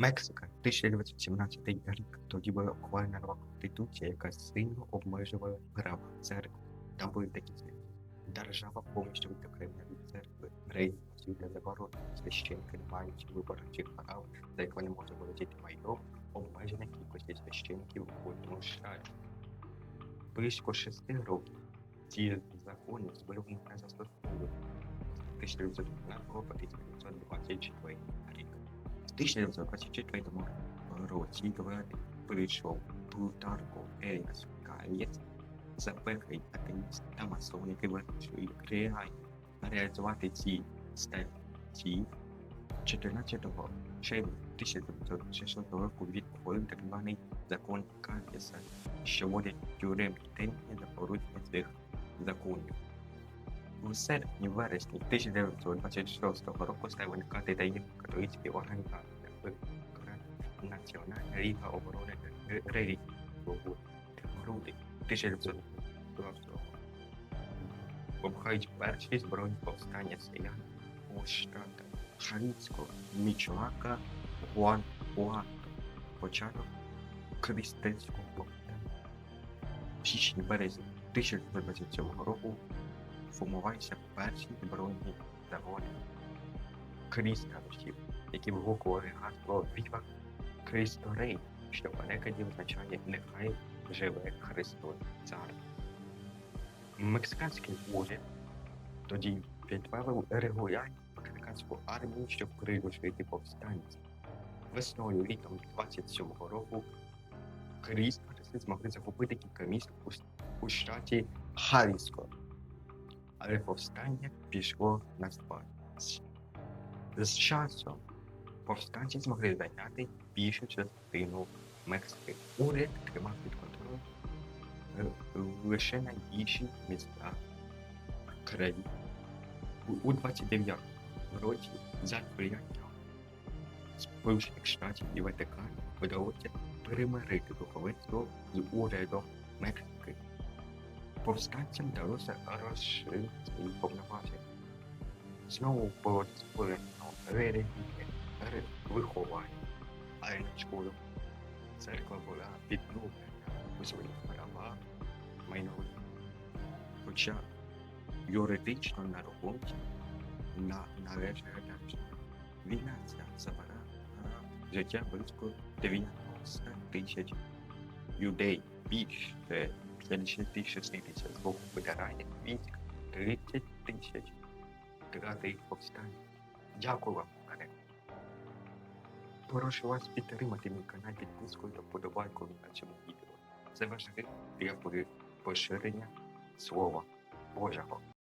Мексика, 1917 рік. Тоді була ухвалена нова конституція, яка сильно обмежувала права церкви. Там були такі зміни. Держава повністю відокремлена від церкви. Рейдів для заборони. Священники не мають виборчих прав, за як вони можуть володіти майном, обмежена кількості священників у кожному штаті. Близько шести років ці закони збройні не застосовували. 1915 по 1924 рік. В 1924 році до прийшов Плутарко Еліас Каєць, запеклий атеїст та масон, який вирішив реально реалізувати ці статті 14 червня 1906 року ухвалив так званий закон Каєса, що вводить тюремні терміни за порушення цих законів. У серпні вересні 1926 року став виникати таємні католицькі організації Національна Ліга оборони релігії груди 1990 року. Обхають перші збройні повстання селян у штатах Халіцького, Мічуака, Гуануато. Початок Крістенського повстання. В січні березні 1927 року формувалися перші збройні загони крісталусів, які вигукували гасло Віва Кристо Рей, що в перекладі означає Нехай живе Христос Цар. Мексиканський уряд тоді відправив регулярну мексиканську армію, щоб придушити повстанців. Весною літом 27-го року крісталіси змогли захопити кілька міст у, штаті Харіско, але повстання пішло на спад. З- часом повстанці змогли зайняти більшу частину Мексики. Уряд тримав під контролем е, лише найбільші міста країни. У 29 році за сприяння Сполучених Штатів і Ватикану вдалося примирити духовенство з урядом Мексики. Повстанцям вдалося розширити свої повноваження. Знову було створено релігія, ре- виховання, але не шкоду. Церква була відновлена у своїх правах майнових. Хоча юридично нерухомість на належить радянському. Війна ця забирала життя близько 90 тисяч людей. Більше 56 тисяч з боку федеральних військ, 30 тисяч втрати повстань. Дякую вам, пане. Прошу вас підтримати мій канал підпискою та вподобайкою на цьому відео. Це важливо для поширення слова Божого.